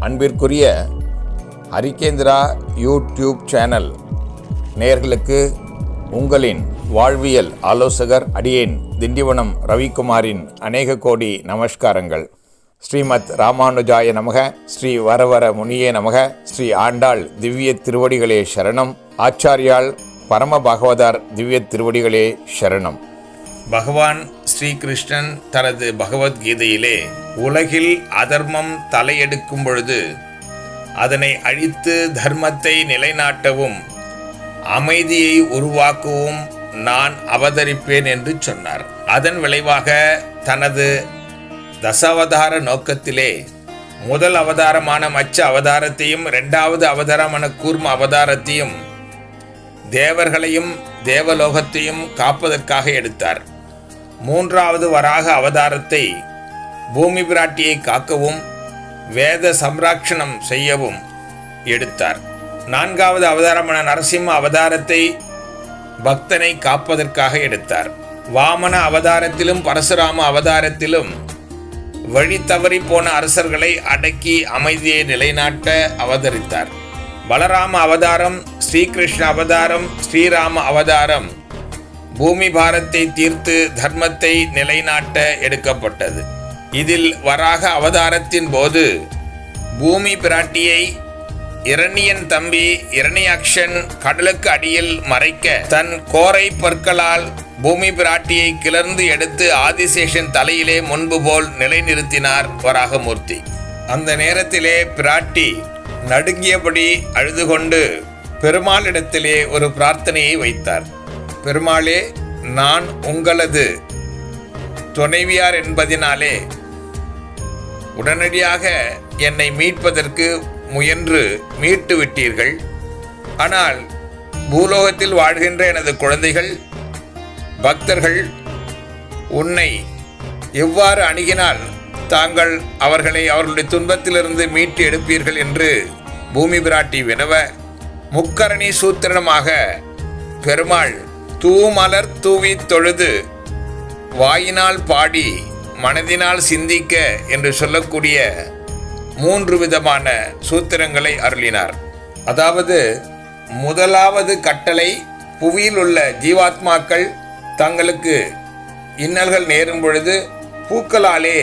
அன்பிற்குரிய ஹரிகேந்திரா YouTube channel நேயர்களுக்கு உங்களின் வாழ்வியல் ஆலோசகர் அடியேன் திண்டிவனம் ரவிக்குமாரின் அநேக கோடி நமஸ்காரங்கள். ஸ்ரீமத் ராமானுஜாய நமக ஸ்ரீ வரவர முனியே நமக ஸ்ரீ ஆண்டாள் திவ்ய திருவடிகளே சரணம் ஆச்சாரியால் பரம பாகவதார் திவ்ய திருவடிகளே சரணம். பகவான் ஸ்ரீகிருஷ்ணன் தனது பகவத்கீதையிலே உலகில் அதர்மம் தலையெடுக்கும் பொழுது அதனை அழித்து தர்மத்தை நிலைநாட்டவும் அமைதியை உருவாக்கவும் நான் அவதரிப்பேன் என்று சொன்னார். அதன் விளைவாக தனது தசாவதார நோக்கத்திலே முதல் அவதாரமான மச்ச அவதாரத்தையும் இரண்டாவது அவதாரமான கூர்ம அவதாரத்தையும் தேவர்களையும் தேவலோகத்தையும் காப்பதற்காக எடுத்தார். மூன்றாவது வராக அவதாரத்தை பூமி பிராட்டியை காக்கவும் வேத சம்ராட்சணம் செய்யவும் எடுத்தார். நான்காவது அவதாரமான நரசிம்ம அவதாரத்தை பக்தனை காப்பதற்காக எடுத்தார். வாமன அவதாரத்திலும் பரசுராம அவதாரத்திலும் வழி தவறி போன அரசர்களை அடக்கி அமைதியை நிலைநாட்ட அவதரித்தார். பலராம அவதாரம் ஸ்ரீகிருஷ்ண அவதாரம் ஸ்ரீராம அவதாரம் பூமி பாரத்தை தீர்த்து தர்மத்தை நிலைநாட்ட எடுக்கப்பட்டது. இதில் வராக அவதாரத்தின் போது பூமி பிராட்டியை இரணியன் தம்பி இரணியாக்ஷன் கடலுக்கு அடியில் மறைக்க தன் கோரை பற்களால் பூமி பிராட்டியை கிளர்ந்து எடுத்து ஆதிசேஷன் தலையிலே முன்பு போல் நிலைநிறுத்தினார் வராகமூர்த்தி. அந்த நேரத்திலே பிராட்டி நடுங்கியபடி அழுது கொண்டு பெருமாளிடத்திலே ஒரு பிரார்த்தனையை வைத்தார். பெருமாளே நான் உங்களது துணைவியார் என்பதினாலே உடனடியாக என்னை மீட்பதற்கு முயன்று மீட்டு விட்டீர்கள். ஆனால் பூலோகத்தில் வாழ்கின்ற எனது குழந்தைகள் பக்தர்கள் உன்னை எவ்வாறு அணுகினால் தாங்கள் அவர்களை அவர்களுடைய துன்பத்திலிருந்து மீட்டு எடுப்பீர்கள் என்று பூமி பிராட்டி வினவ முக்கரணி சூத்திரனமாக பெருமாள் தூமலர் தூவி தொழுது வாயினால் பாடி மனதினால் சிந்திக்க என்று சொல்லக்கூடிய மூன்று விதமான சூத்திரங்களை அருளினார். அதாவது முதலாவது கட்டளை புவியில் உள்ள ஜீவாத்மாக்கள் தங்களுக்கு இன்னல்கள் நேரும் பொழுது பூக்களாலே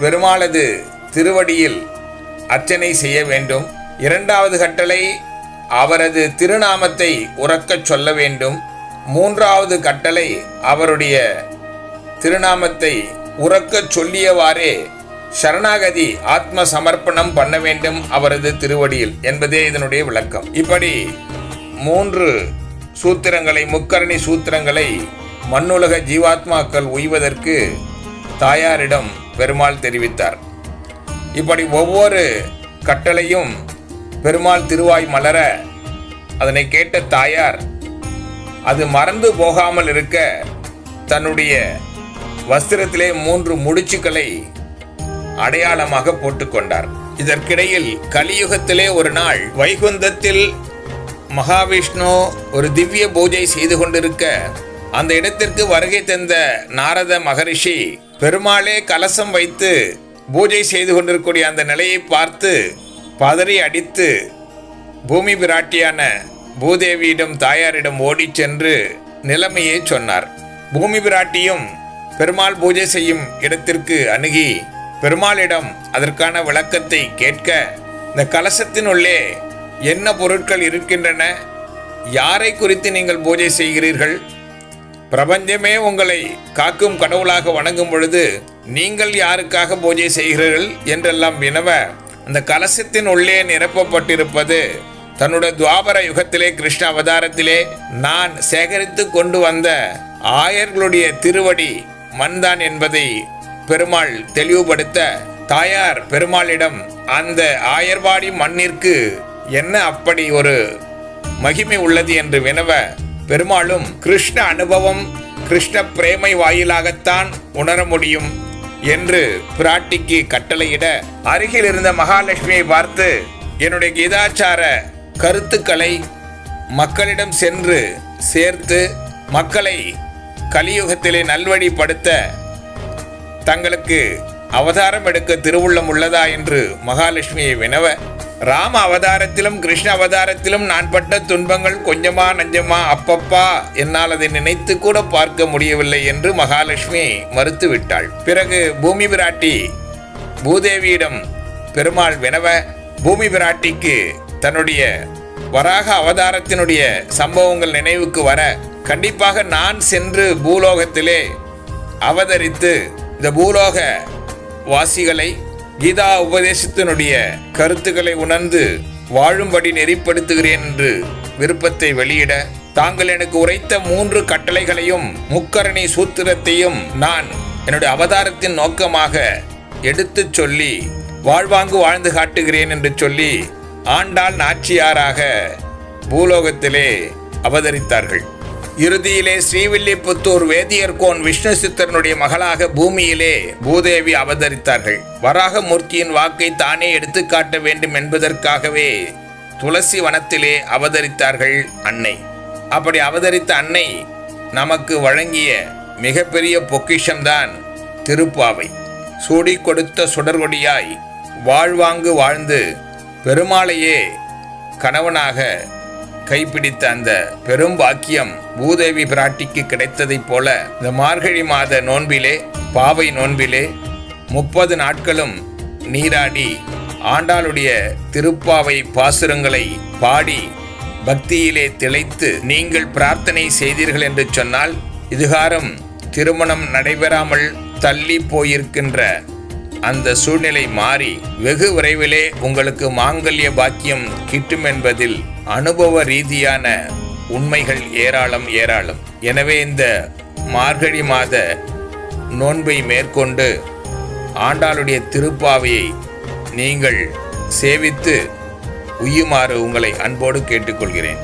பெருமாளது திருவடியில் அர்ச்சனை செய்ய வேண்டும். இரண்டாவது கட்டளை அவரது திருநாமத்தை உறக்கச் சொல்ல வேண்டும். மூன்றாவது கட்டளை அவருடைய திருநாமத்தை உறக்கச் சொல்லியவாறே சரணாகதி ஆத்ம சமர்ப்பணம் பண்ண வேண்டும் அவரது திருவடியில் என்பதே இதனுடைய விளக்கம். இப்படி மூன்று சூத்திரங்களை முக்கரணி சூத்திரங்களை மண்ணுலக ஜீவாத்மாக்கள் உய்வதற்கு தாயாரிடம் பெருமாள் தெரிவித்தார். இப்படி ஒவ்வொரு கட்டளையும் பெருமாள் திருவாய் மலர அதனை கேட்ட தாயார் அது மறந்து போகாமல் இருக்க தன்னுடைய வஸ்திரத்திலே மூன்று முடிச்சுக்களை அடையாளமாக போட்டுக்கொண்டார் இதற்கிடையில் கலியுகத்திலே ஒரு நாள் வைகுந்தத்தில் மகாவிஷ்ணு ஒரு திவ்ய பூஜை செய்து கொண்டிருக்க அந்த இடத்திற்கு வருகை தந்த நாரத மகரிஷி பெருமாளே கலசம் வைத்து பூஜை செய்து கொண்டிருக்கக்கூடிய அந்த நிலையை பார்த்து பதறி அடித்து பூமி பிராட்டியான பூதேவியிடம் தாயாரிடம் ஓடிச் சென்று நிலைமையை சொன்னார். பூமி பிராட்டியும் பெருமாள் பூஜை செய்யும் இடத்திற்கு அணுகி பெருமாளிடம் அதற்கான விளக்கத்தை கேட்க இந்த கலசத்தினுள்ளே என்ன பொருட்கள் இருக்கின்றன? யாரை குறித்து நீங்கள் பூஜை செய்கிறீர்கள்? பிரபஞ்சமே உங்களை காக்கும் கடவுளாக வணங்கும் பொழுது நீங்கள் யாருக்காக பூஜை செய்கிறீர்கள்? என்றெல்லாம் வினவ அந்த கலசத்தின் உள்ளே நிரப்பப்பட்டிருப்பது தன்னுடைய துவாபர யுகத்திலே கிருஷ்ண அவதாரத்திலே நான் சேகரித்து கொண்டு வந்த ஆயர்களுடைய திருவடி மண்தான் என்பதை பெருமாள் தெளிவுபடுத்த தாயார் பெருமாளிடம் அந்த ஆயர்வாடி மண்ணிற்கு என்ன அப்படி ஒரு மகிமை உள்ளது என்று வினவ பெருமாளும் கிருஷ்ண அனுபவம் கிருஷ்ண பிரேமை வாயிலாகத்தான் உணர முடியும். என்று பிராட்டிக்கு கட்டளையிட அருகில் இருந்த மகாலட்சுமியை பார்த்து என்னுடைய கீதாச்சார கருத்துக்களை மக்களிடம் சென்று சேர்த்து மக்களை கலியுகத்திலே நல்வழிப்படுத்த தங்களுக்கு அவதாரம் எடுக்க திருவுள்ளம் உள்ளதா? என்று மகாலட்சுமியை வினவ ராம அவதாரத்திலும் கிருஷ்ண அவதாரத்திலும் நான் பட்ட துன்பங்கள் கொஞ்சமா நஞ்சமா அப்பப்பா என்னால் அதை நினைத்து கூட பார்க்க முடியவில்லை என்று மகாலட்சுமி மறுத்துவிட்டாள். பிறகு பூமி பிராட்டி பூதேவியிடம் பெருமாள் வினவ பூமி பிராட்டிக்கு தன்னுடைய வராக அவதாரத்தினுடைய சம்பவங்கள் நினைவுக்கு வர கண்டிப்பாக நான் சென்று பூலோகத்திலே அவதரித்து இந்த பூலோக வாசிகளை கீதா உபதேசத்தினுடைய கருத்துக்களை உணர்ந்து வாழும்படி நெறிப்படுத்துகிறேன் என்று விருப்பத்தை வெளியிட தாங்கள் எனக்கு உரைத்த மூன்று கட்டளைகளையும் முக்கரணி சூத்திரத்தையும் நான் என்னுடைய அவதாரத்தின் நோக்கமாக எடுத்துச் சொல்லி வாழ்வாங்கு வாழ்ந்து காட்டுகிறேன் என்று சொல்லி ஆண்டாள் நாச்சியாராக பூலோகத்திலே அவதரித்தார்கள். இறுதியிலே ஸ்ரீவில்லிபுத்தூர் வேதியர்கோன் விஷ்ணு சித்தரனுடைய மகளாக பூமியிலே பூதேவி அவதரித்தார்கள். வராகமூர்த்தியின் வாக்கை தானே எடுத்துக்காட்ட வேண்டும் என்பதற்காகவே துளசி வனத்திலே அவதரித்தார்கள் அன்னை. அப்படி அவதரித்த அன்னை நமக்கு வழங்கிய மிகப்பெரிய பொக்கிஷம்தான் திருப்பாவை. சூடி கொடுத்த சுடர்கொடியாய் வாழ்வாங்கு வாழ்ந்து பெருமாளையே கணவனாக கைப்பிடித்த அந்த பெரும் பாக்கியம் பூதேவி பிராட்டிக்கு கிடைத்ததைப் போல இந்த மார்கழி மாத நோன்பிலே பாவை நோன்பிலே முப்பது நாட்களும் நீராடி ஆண்டாளுடைய திருப்பாவை பாசுரங்களை பாடி பக்தியிலே திளைத்து நீங்கள் பிரார்த்தனை செய்தீர்கள் என்று சொன்னால் இதுகாரம் திருமணம் நடைபெறாமல் தள்ளி போயிருக்கின்ற அந்த சூழ்நிலை மாறி வெகு விரைவிலே உங்களுக்கு மாங்கல்ய பாக்கியம் கிட்டும் என்பதில் அனுபவ ரீதியான உண்மைகள் ஏராளம் ஏராளம். எனவே இந்த மார்கழி மாத நோன்பை மேற்கொண்டு ஆண்டாளுடைய திருப்பாவையை நீங்கள் சேவித்து உய்யுமாறு உங்களை அன்போடு கேட்டுக்கொள்கிறேன்.